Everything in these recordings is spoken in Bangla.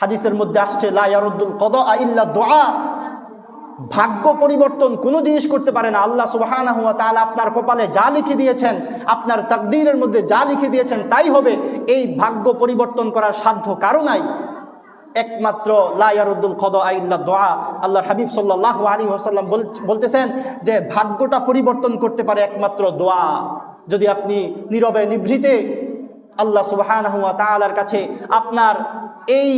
হাদিসের মধ্যে আসছে লায়ারুদ্দুল কদ আইল্লা দোয়া ভাগ্য পরিবর্তন কোনো জিনিস করতে পারে না। আল্লাহ সুবাহানা হুয়া তাহলে আপনার কপালে যা লিখে দিয়েছেন, আপনার তাকদীরের মধ্যে যা লিখে দিয়েছেন তাই হবে। এই ভাগ্য পরিবর্তন করার সাধ্য কারও নাই। একমাত্র লায়ারুদ্দুল কদ আইল্লা দোয়া আল্লাহর হাবিব সাল্লাহ আলী ওসাল্লাম বলতেছেন যে ভাগ্যটা পরিবর্তন করতে পারে একমাত্র দোয়া যদি আপনি নীরবে নিভৃতে আল্লাহ সুবাহানা হুয়া তালার কাছে আপনার এই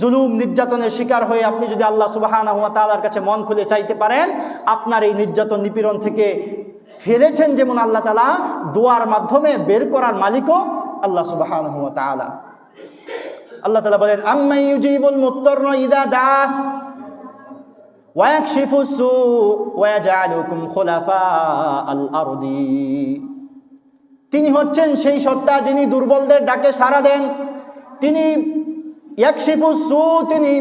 জুলুম নির্যাতনের শিকার হয়ে আপনি যদি আল্লাহ সুবাহানা হুয়া তালার কাছে মন খুলে চাইতে পারেন, আপনার এই নির্যাতন নিপীড়ন থেকে ফেলেছেন যেমন আল্লাহ তালা দোয়ার মাধ্যমে বের করার মালিকও আল্লাহ সুবাহানা হুয়া তালা আল্লাহ তালা বলেন আম্মাই মুত্তর্ন ইদা দা তিনি হচ্ছেন সেই সত্তা যিনি দুর্বলদের ডাকে সাড়া দেন। তিনি ইয়াকশিফু সু, তিনি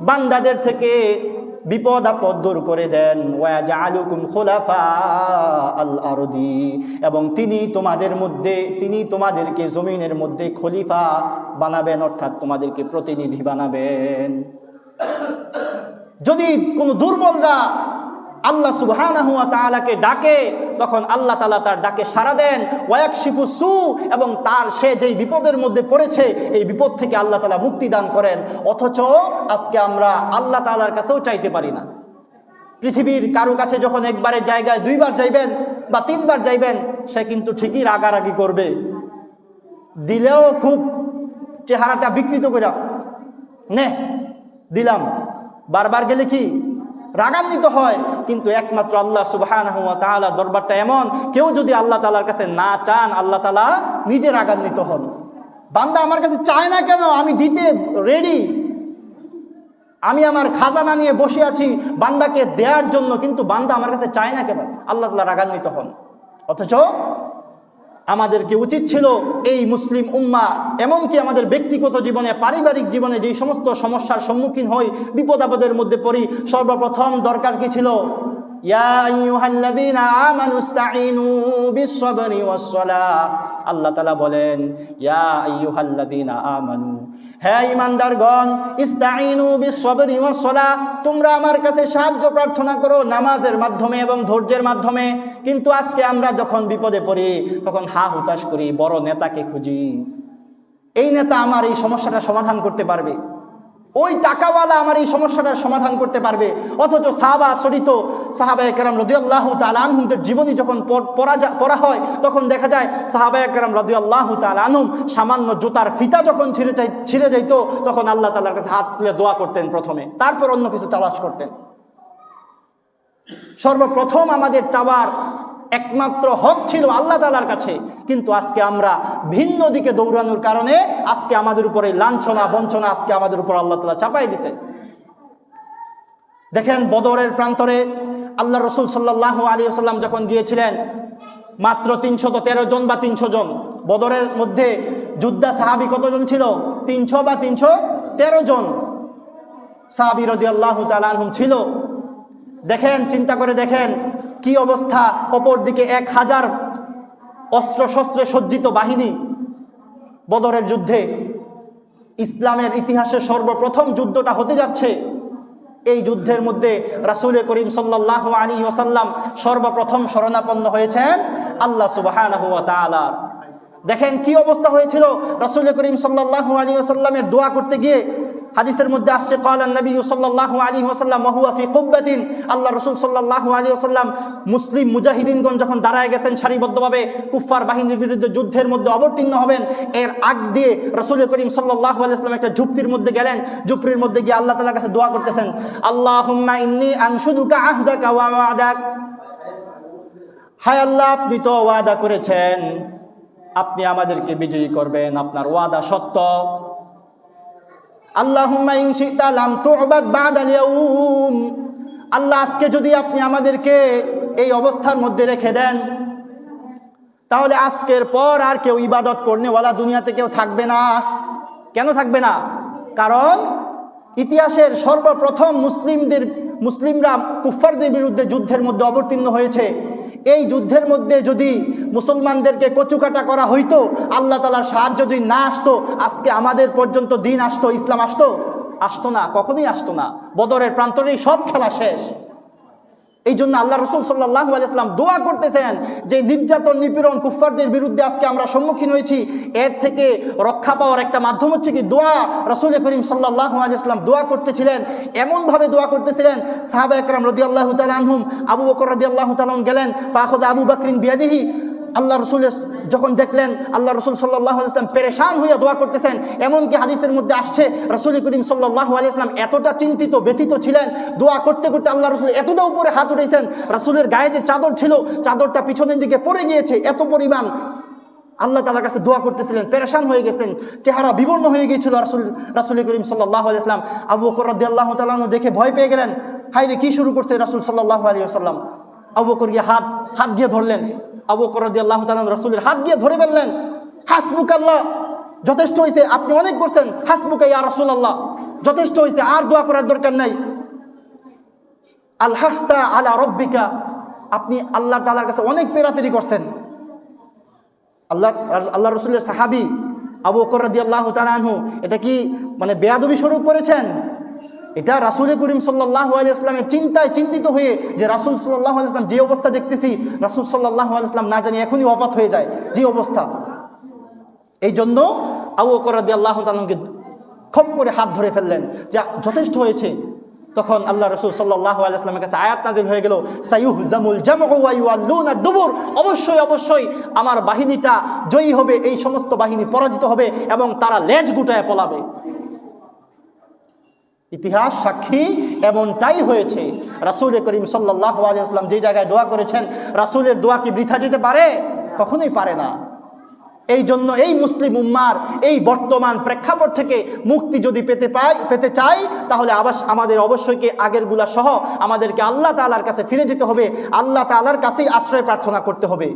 বান্দাদের থেকে বিপদ, আপদ দূর করে দেন। ওয়াজআলুকুম খোলাফা আল আরদি এবং তিনি তোমাদের মধ্যে, তিনি তোমাদেরকে জমিনের মধ্যে খলিফা বানাবেন, অর্থাৎ তোমাদেরকে প্রতিনিধি বানাবেন। যদি কোনো দুর্বলরা আল্লাহ সুবহানাহু ওয়া তাআলাকে ডাকে, তখন আল্লাহ তালা তার ডাকে সাড়া দেন ওয়াক শিফু সু, এবং তার সে যেই বিপদের মধ্যে পড়েছে, এই বিপদ থেকে আল্লাহ তালা মুক্তি দান করেন। অথচ আজকে আমরা আল্লাহ তালার কাছেও চাইতে পারি না। পৃথিবীর কারও কাছে যখন একবারের জায়গায় দুইবার যাইবেন বা তিনবার যাইবেন, সে কিন্তু ঠিকই রাগারাগি করবে। দিলেও খুব চেহারাটা বিকৃত করে নে, দিলাম। বারবার গেলে কি রাগান্বিত হয়। কিন্তু একমাত্র আল্লাহ সুবাহান দরবারটা এমন, কেউ যদি আল্লাহ তালার কাছে না চান, আল্লাহ তালা নিজে রাগান্বিত হন। বান্দা আমার কাছে চায় না কেন? আমি দিতে রেডি আমি আমার খাজানা নিয়ে বসে আছি, বান্দাকে দেওয়ার জন্য, কিন্তু বান্দা আমার কাছে চায় না কেন? আল্লাহ তালা রাগান্বিত হন। অথচ আমাদেরকে উচিত ছিল এই মুসলিম উম্মা, এমনকি আমাদের ব্যক্তিগত জীবনে, পারিবারিক জীবনে যেই সমস্ত সমস্যার সম্মুখীন হই, বিপদ আপদের মধ্যে পড়ি, সর্বপ্রথম দরকার কি ছিল? আল্লাহ তালা বলেন আমানু হ্যাঁ ইমানদারগণ ইস্তাইনু বিশ্বরি ওয়াসলা তোমরা আমার কাছে সাহায্য প্রার্থনা করো নামাজের মাধ্যমে এবং ধৈর্যের মাধ্যমে। কিন্তু আজকে আমরা যখন বিপদে পড়ি, তখন হা হুতাশ করি, বড় নেতাকে খুঁজি। এই নেতা আমার এই সমস্যাটা সমাধান করতে পারবে। ওই টাকাওয়ালা আমার এই সমস্যাটার সমাধান করতে পারবে। অথচ সাহাবা সরিত সাহাবা একরাম রদিয়াল্লাহ তালহুমদের জীবনী যখন পড়া পড়া হয়, তখন দেখা যায় সাহাবা একরাম রদিয়াল্লাহ তালহুম সামান্য জুতার ফিতা যখন ছিঁড়ে চাই ছিঁড়ে যাইত, তখন আল্লাহ তালার কাছে হাত তুলে দোয়া করতেন প্রথমে। তারপর অন্য কিছু তালাশ করতেন। সর্বপ্রথম আমাদের চাওয়ার একমাত্র হক ছিল আল্লাহ তালার কাছে। কিন্তু আজকে আমরা ভিন্ন দিকে দৌড়ানোর কারণে আজকে আমাদের উপরে লাঞ্ছনা, বঞ্চনা আজকে আমাদের উপর আল্লাহ তালা চাপাই দিছে। দেখেন বদরের প্রান্তরে আল্লাহ রসুল সাল্লাহ আলী আসাল্লাম যখন গিয়েছিলেন, মাত্র তিনশত তেরো জন বা তিনশো জন, বদরের মধ্যে যুদ্ধা সাহাবি কতজন ছিল? তিনশো বা তিনশো তেরো জন সাহাবি রদি আল্লাহ তালাহম ছিল। দেখেন, চিন্তা করে দেখেন কি অবস্থা? অপর দিকে এক হাজার অস্ত্র শস্ত্রে সজ্জিত বাহিনী বদরের যুদ্ধে। ইসলামের ইতিহাসে সর্বপ্রথম যুদ্ধটা হতে যাচ্ছে। এই যুদ্ধের মধ্যে রাসুল করিম সাল্লাহ আলী ওসাল্লাম সর্বপ্রথম শরণাপন্ন হয়েছেন আল্লাহ সুবাহ দেখেন কি অবস্থা হয়েছিল? রাসুল করিম সাল্লাহ আলী ওসাল্লামের দোয়া করতে গিয়ে হাদিসের মধ্যে আসছে কালান নবী সাল্লাহ আলী ওসাল্লাম মহুয়াফি কুব্বাতিন। আল্লাহ রসুল সাল্লাহ আলী ওসাল্লাম মুসলিম মুজাহিদিনগণ যখন দাঁড়ায় গেছেন সারিবদ্ধভাবে কুফার বাহিনীর বিরুদ্ধে যুদ্ধের মধ্যে অবতীর্ণ হবেন, এর আগ দিয়ে রসুল করিম সাল্লাহ আলাইসলাম একটা ঝুপতির মধ্যে গেলেন, ঝুপড়ির মধ্যে গিয়ে আল্লাহ তালার কাছে দোয়া করতেছেন আল্লাহ ইন্নি হায় আল্লাহ, আপনি তো ওয়াদা করেছেন, আপনি আমাদেরকে বিজয়ী করবেন, আপনার ওয়াদা সত্য। আল্লাহুম্মা ইন শি'তা লাম তু'বাদ বা'দা আল-ইয়াউম আল্লাহ আজকে যদি আপনি আমাদেরকে এই অবস্থার মধ্যে রেখে দেন, তাহলে আজকের পর আর কেউ ইবাদত করনেওয়ালা দুনিয়াতে কেউ থাকবে না। কেন থাকবে না? কারণ ইতিহাসের সর্বপ্রথম মুসলিমদের, মুসলিমরা কুফারদের বিরুদ্ধে যুদ্ধের মধ্যে অবতীর্ণ হয়েছে। এই যুদ্ধের মধ্যে যদি মুসলমানদেরকে কচুকাটা করা হইতো, আল্লাহ তালার সাহায্য যদি না আসতো, আজকে আমাদের পর্যন্ত দিন আসতো, ইসলাম আসতো? আসতো না, কখনোই আসতো না। বদরের প্রান্তরেই সব খেলা শেষ। এই জন্য আল্লাহ রসুল সাল্লাহ আলাইসলাম দোয়া করতেছেন যে নির্যাতন, নিপীড়ন, কুফ্ফারদের বিরুদ্ধে আজকে আমরা সম্মুখীন হয়েছি। এর থেকে রক্ষা পাওয়ার একটা মাধ্যম হচ্ছে কি দোয়া। রসুল করিম সাল্লাহ আলাইসলাম দোয়া করতেছিলেন, এমনভাবে দোয়া করতেছিলেন সাহাবা একরাম রদি আল্লাহ তালহুম আবু বকর রদি আল্লাহ তালাম গেলেন ফাহদা আবু বাকরিন বিয়াদিহি। আল্লাহ রসুলের যখন দেখলেন আল্লাহ রসুল সাল্লাহ আলাইসলাম পেরেশান হইয়া দোয়া করতেছেন, এমনকি হাদিসের মধ্যে আসছে, রসুল করিম সাল্লাহ আলাইসলাম এতটা চিন্তিত, ব্যথিত ছিলেন, দোয়া করতে করতে আল্লাহ রসুল এতটা উপরে হাত উঠেছেন রসুলের গায়ে যে চাদর ছিল, চাদরটা পিছনের দিকে পড়ে গিয়েছে, এত পরিমাণ আল্লাহ তালার কাছে দোয়া করতেছিলেন, পেরেশান হয়ে গেছেন, চেহারা বিবর্ণ হয়ে গিয়েছিল রাসুল রাসুল করিম সাল্লাহ আলাইসলাম আবু বকর রদি আল্লাহ তালু দেখে ভয় পেয়ে গেলেন হাই রে কী শুরু করছে রাসুল সাল্লাহ আলী আবু করিয়া হাত হাত গিয়ে ধরলেন। আবু বকর রদি আল্লাহ তালাম রাসুলের হাত দিয়ে ধরে ফেললেন। হাসবুক আল্লাহ যথেষ্ট হয়েছে আপনি অনেক করছেন। হাসবুকা ইয়া রাসুল আল্লাহ যথেষ্ট হয়েছে আর দোয়া করার দরকার নাই। আল্লাহতা আলা রব্বিকা, আপনি আল্লাহ তালার কাছে অনেক পেরাপেরি করছেন। আল্লাহ আল্লাহ রসুলের সাহাবি আবু করদি আল্লাহ তালাহু এটা কি মানে বেয়াদবি স্বরূপ করেছেন? এটা রাসুল করিম সাল্লাহ আলিয়াস্লামের চিন্তায় চিন্তিত হয়ে যে রাসুল সাল্লাহ আলিয়াস্লাম যে অবস্থা দেখতেছি, রাসুল সাল্লাহ আলিয়াস্লাম না জানি এখনই অফাত হয়ে যায় যে অবস্থা। এই জন্য আবু করদি আল্লাহ তালকে খপ করে হাত ধরে ফেললেন যা যথেষ্ট হয়েছে। তখন আল্লাহ রসুল সাল্লাহ আলাইসলামের কাছে আয়াত নাজিল হয়ে গেল সাইউহ জামুল জামুন দুবুর। অবশ্যই অবশ্যই আমার বাহিনীটা জয়ী হবে, এই সমস্ত বাহিনী পরাজিত হবে এবং তারা লেজ গুটায় পলাবে। ইতিহাস, সাক্ষী এমনটাই হয়েছে। রাসুল করিম সাল্লাহ আলিয়াস্লাম যে জায়গায় দোয়া করেছেন, রাসুলের দোয়া কি বৃথা যেতে পারে? কখনোই পারে না। এই জন্য এই মুসলিম উম্মার এই বর্তমান প্রেক্ষাপট থেকে মুক্তি যদি পেতে পাই পেতে চাই, তাহলে আবাস, আমাদের অবশ্যইকে আগেরগুলা সহ আমাদেরকে আল্লাহ তালার কাছে ফিরে যেতে হবে। আল্লাহ তালার কাছেই আশ্রয় প্রার্থনা করতে হবে।